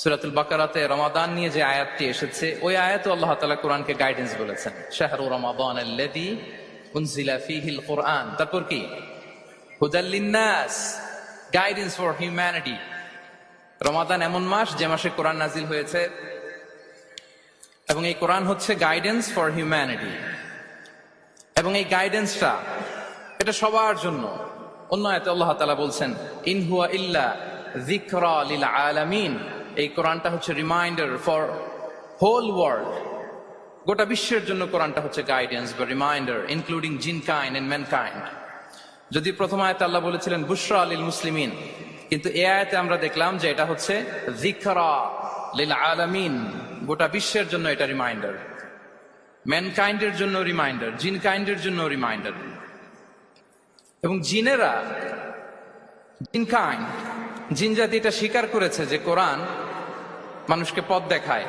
সুরাতুল বাকারাতে রমাদান নিয়ে যে আয়াতটি এসেছে, ওই আয়াত আল্লাহ তালা কোরআনকে গাইডেন্স বলেছেন। শাহরু রমাদান আল্লাযী উনজিলা ফীহিল কোরআন। তারপর কি? হুদাল লিন্নাস গাইডেন্স ফর হিউম্যানিটি রমাদান এমন মাস যে মাসে কোরআন নাজিল হয়েছে। এবং এই কোরআন হচ্ছে গাইডেন্স ফর হিউম্যানিটি এবং এই গাইডেন্সটা এটা সবার জন্য। অন্য আয়াতে আল্লাহ তাআলা বলছেন ইনহুয়া ইল্লা যিকরা লিল আলামিন। এই কোরআনটা হচ্ছে রিমাইন্ডার ফর হোল ওয়ার্ল্ড গোটা বিশ্বের জন্য কোরআনটা হচ্ছে গাইডেন্স বা reminder including jinn kind and mankind যদি প্রথম আয়াতে আল্লাহ বলেছিলেন, বুশরা আলিল মুসলিমিন, কিন্তু এ আয়াতে আমরা দেখলাম যে এটা হচ্ছে যিকরা লিল আলামিন। গোটা বিশ্বের জন্য এটা রিমাইন্ডার ম্যানকাইন্ডের জন্য রিমাইন্ডার জিন কাইন্ডের জন্য রিমাইন্ডার এবং জিনেরা জিন কাইন্ড জিন জাতি এটা স্বীকার করেছে যে কোরআন মানুষকে পথ দেখায়,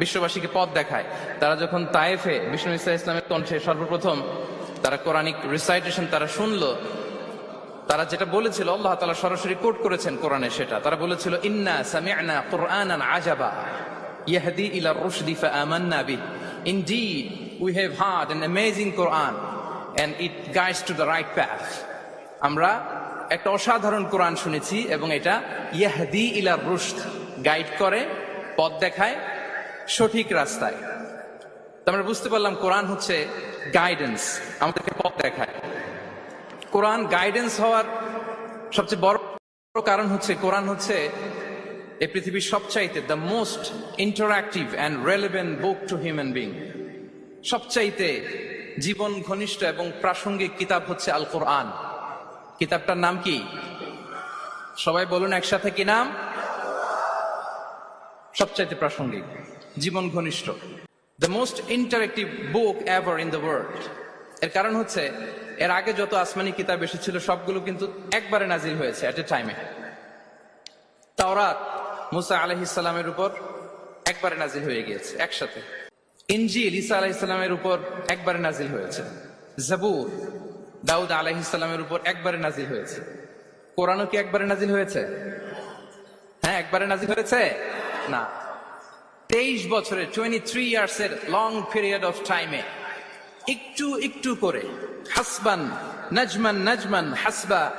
বিশ্ববাসীকে পথ দেখায়। তারা যখন তায়েফে, বিষ্ণু ইসা ইসলামের কণ্ঠে সর্বপ্রথম তারা কোরআনিক রিসাইটেশন তারা শুনলো, তারা যেটা বলেছিল, আল্লাহ তালা সরাসরি কোট করেছেন কোরআনে সেটা। তারা বলেছিল, ইন্না সামি'না কুরআনান আজাবা, ইয়াহদি ইলা রুশদি ফাআমান্না বিহ। Indeed we have heard an amazing Quran and it guides to the right path আমরা একটা অসাধারণ কোরআন শুনেছি এবং এটা ইয়াহদি ইলা রুশদ গাইড করে, পথ দেখায়, সঠিক রাস্তায়। আমরা বুঝতে পারলাম কোরআন হচ্ছে গাইডেন্স আমাদেরকে পথ দেখায়। কোরআন গাইডেন্স হওয়ার সবচেয়ে বড় কারণ হচ্ছে, কোরআন হচ্ছে এই পৃথিবীর সবচাইতে the most interactive and relevant book to human being সবচাইতে জীবন ঘনিষ্ঠ এবং প্রাসঙ্গিক কিতাব হচ্ছে আল কোরআন কিতাবটার নাম কি? সবাই বলুন একসাথে কি নাম? সবচাইতে প্রাসঙ্গিক, জীবন ঘনিষ্ঠ। The most interactive book ever in the world এর কারণ হচ্ছে, এর আগে যত আসমানি কিতাব এসেছিল, সবগুলো কিন্তু একবারে নাজিল হয়েছে এট এ। টাইমে তাওরাত, মুসা আলহিসাল্লামের উপর একবারে নাজিল হয়ে গিয়েছে, একসাথে। ইনজিল ইসা আলাহিসাল্লামের উপর একবারে নাজিল হয়েছে। জাবুর দাউদ আলাহিসাল্লামের উপর একবারে নাজিল হয়েছে। কোরআনও কি একবারে নাজিল হয়েছে? হ্যাঁ একবারে নাজিল হয়েছে? না। তেইশ বছরে টোয়েন্টি থ্রি ইয়ার্স এর লং পিরিয়ড অফ টাইমে একটু একটু করে, হাসবান, নাজমান নাজমান, হাসবা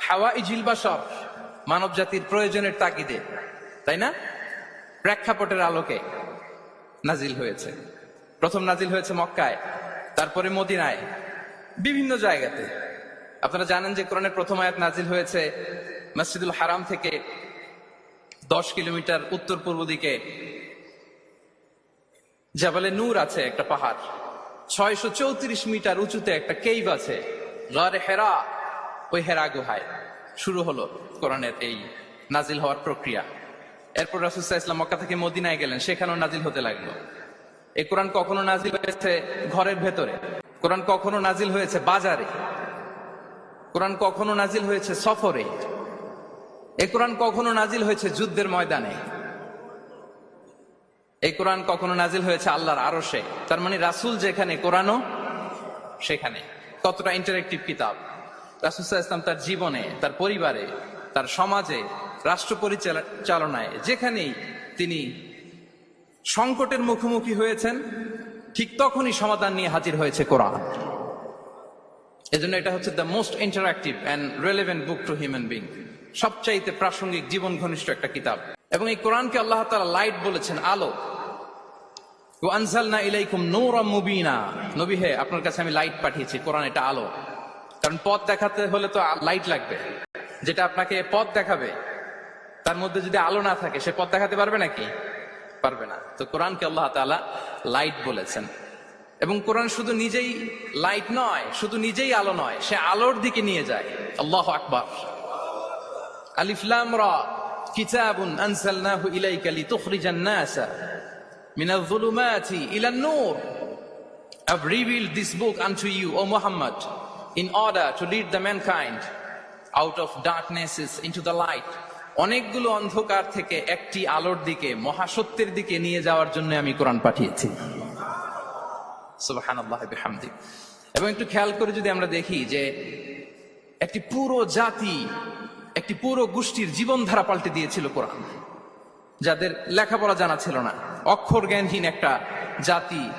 হাওয়া ইজিল বাসর মানব জাতির প্রয়োজনের তাগিদে, তাই না? প্রেক্ষাপটের আলোকে নাজিল হয়েছে। প্রথম নাজিল হয়েছে মক্কায়, তারপরে মদিনায় বিভিন্ন জায়গাতে। আপনারা জানেন যে কোরআনের প্রথম আয়াত নাজিল হয়েছে মসজিদুল হারাম থেকে দশ কিলোমিটার উত্তর পূর্ব দিকে। জাবালে নূর আছে একটা পাহাড়। ছয়শো চৌত্রিশ মিটার উঁচুতে একটা কেইভ আছে গড়ে হেরা, ওই হেরা গুহায়। শুরু হলো কোরআনের এই নাজিল হওয়ার প্রক্রিয়া। এরপর রাসুসাহ ইসলাম মক্কা থেকে মদিনায় গেলেন, সেখানেও নাজিল হতে লাগল। এই কোরআন কখনো নাজিল হয়েছে ঘরের ভেতরে কোরআন কখনো নাজিল হয়েছে বাজারে? কোরআন কখনো নাজিল হয়েছে সফরে? এই কোরআন কখনো নাজিল হয়েছে যুদ্ধের ময়দানে? এই কোরআন কখনো নাজিল হয়েছে আল্লাহর আরশে? তার মানে রাসুল যেখানে, কোরআনও সেখানে। কতটা ইন্টারেক্টিভ কিতাব? রাসুসাহ ইসলাম তার জীবনে, তার পরিবারে, তার সমাজে, রাষ্ট্র পরিচালনায় যেখানেই তিনি সংকটের মুখোমুখি হয়েছেন ঠিক তখনই সমাধান নিয়ে হাজির হয়েছে কোরআন। এজন্য এটা হচ্ছে the most interactive and relevant book to human being সবচাইতে প্রাসঙ্গিক, জীবন ঘনিষ্ঠ একটা কিতাব। এবং এই কোরআনকে আল্লাহ তালা লাইট বলেছেন, আলো। আনসালনা ইলাইকুম মুবিনা। নবী হে, আপনার কাছে আমি লাইট পাঠিয়েছি, কোরআন এটা আলো। কারণ পথ দেখাতে হলে তো লাইট লাগবে। যেটা আপনাকে পথ দেখাবে, তার মধ্যে যদি আলো না থাকে, সে পথ দেখাতে পারবে নাকি? পারবে না। তো কোরআনকে আল্লাহ তাআলা লাইট বলেছেন। এবং কোরআন শুধু নিজেই লাইট নয় শুধু নিজেই আলো নয় সে আলোর দিকে নিয়ে যায়। আল্লাহ আকবার। আলিফলাম রা কিতাবুন আনসালনাহু ইলাইকা লিতুখরিজান নাসা মিনাল যুলুমাতি ইলান নূর। I've revealed this book unto you, O Muhammad, in order to lead the mankind out of darknesses into the light. অনেকগুলো অন্ধকার থেকে একটি আলোর দিকে, মহাসত্যের দিকে নিয়ে যাওয়ার জন্য আমি কোরআন পাঠিয়েছি। এবং একটু খেয়াল করে যদি আমরা দেখি যে একটি পুরো জাতি, একটি পুরো গোষ্ঠীর জীবনধারা পাল্টে দিয়েছিল কোরআন, যাদের লেখাপড়া জানা ছিল না। অক্ষর জ্ঞানহীন একটা জাতি,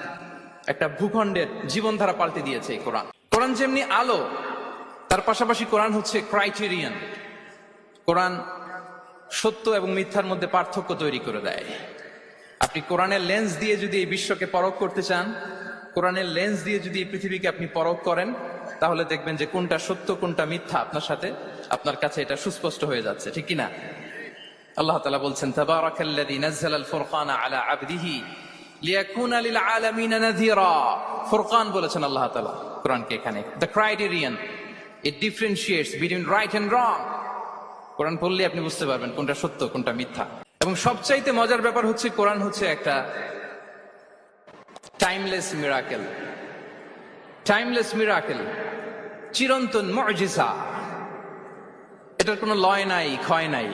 একটা ভূখণ্ডের জীবনধারা পাল্টে দিয়েছে কোরআন। কোরআন যেমনি আলো, তার পাশাপাশি কোরআন হচ্ছে ক্রাইটেরিয়ান কোরআন সত্য এবং মিথ্যার মধ্যে পার্থক্য তৈরি করে দেয়। আপনি কোরআনের লেন্স দিয়ে যদি এই বিশ্বকে পরখ করতে চান, কোরআনের লেন্স দিয়ে যদি এই পৃথিবীকে আপনি পরখ করেন, তাহলে দেখবেন যে কোনটা সত্য, কোনটা মিথ্যা আপনার সাথে, আপনার কাছে এটা সুস্পষ্ট হয়ে যাচ্ছে, ঠিক কি না আল্লাহ তাআলা বলছেন, তাবারাকাল্লাযী নাযালা আল ফুরকানা আলা আবদিহি লিয়াকুনা লিল আলামিন নাযীরা। ফুরকান বলেছেন আল্লাহ তাআলা কোরআনকে এখানে। The criterion it differentiates between right and wrong কোরআন পড়লে আপনি বুঝতে পারবেন কোনটা সত্য, কোনটা মিথ্যা। এবং সবচাইতে মজার ব্যাপার হচ্ছে কোরআন হচ্ছে একটা টাইমলেস মিরাকেল টাইমলেস মিরাকেল চিরন্তন মজিসা এটার কোনো লয় নাই, ক্ষয় নাই।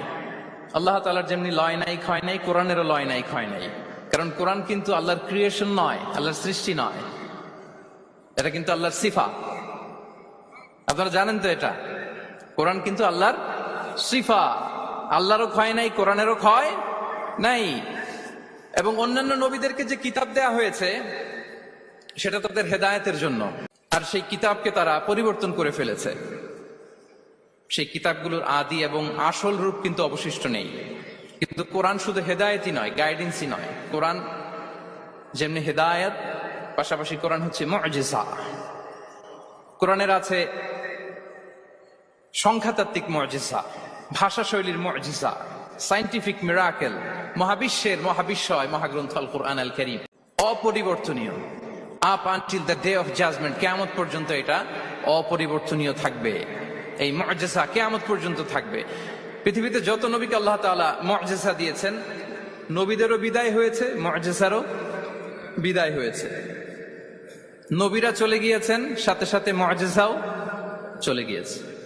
আল্লাহ তালার যেমনি লয় নাই, ক্ষয় নাই, কোরআনেরও লয় নাই, ক্ষয় নাই। কারণ কোরআন কিন্তু আল্লাহর ক্রিয়েশন নয়, আল্লাহর সৃষ্টি নয়। এটা কিন্তু আল্লাহর সিফা। আপনারা জানেন তো এটা? কোরআন কিন্তু আল্লাহর সিফা, আল্লাহরও ক্ষয় নাই, কোরআনেরও ক্ষয় নাই। এবং অন্যান্য নবীদেরকে যে কিতাব দেয়া হয়েছে, সেটা তাদের হেদায়েতের জন্য। আর সেই কিতাবকে তারা পরিবর্তন করে ফেলেছে। সেই কিতাবগুলোর আদি এবং আসল রূপ কিন্তু অবশিষ্ট নেই। কিন্তু কোরআন শুধু হেদায়তই নয় গাইডেন্সই নয়। কোরআন যেমনি হেদায়েত, পাশাপাশি কোরআন হচ্ছে মজিসা কোরআনের আছে সংখ্যাতাত্ত্বিক মজিসা ভাষা শৈলীর মজিসা সাইন্টিফিক মিরাকেল মহাবিশ্বের মহাবিশ্বয় মহাগ্রন্থ আল কোরআন আল করিম। অপরিবর্তনীয়। Up until the day of judgment কেমত পর্যন্ত এটা অপরিবর্তনীয় থাকবে। এই মজেসা কেমত পর্যন্ত থাকবে। পৃথিবীতে যত নবীকে আল্লাহ তাআলা মজেসা দিয়েছেন, নবীদেরও বিদায় হয়েছে মজেসারও বিদায় হয়েছে। নবীরা চলে গিয়েছেন, সাথে সাথে মজেসাও চলে গিয়েছে।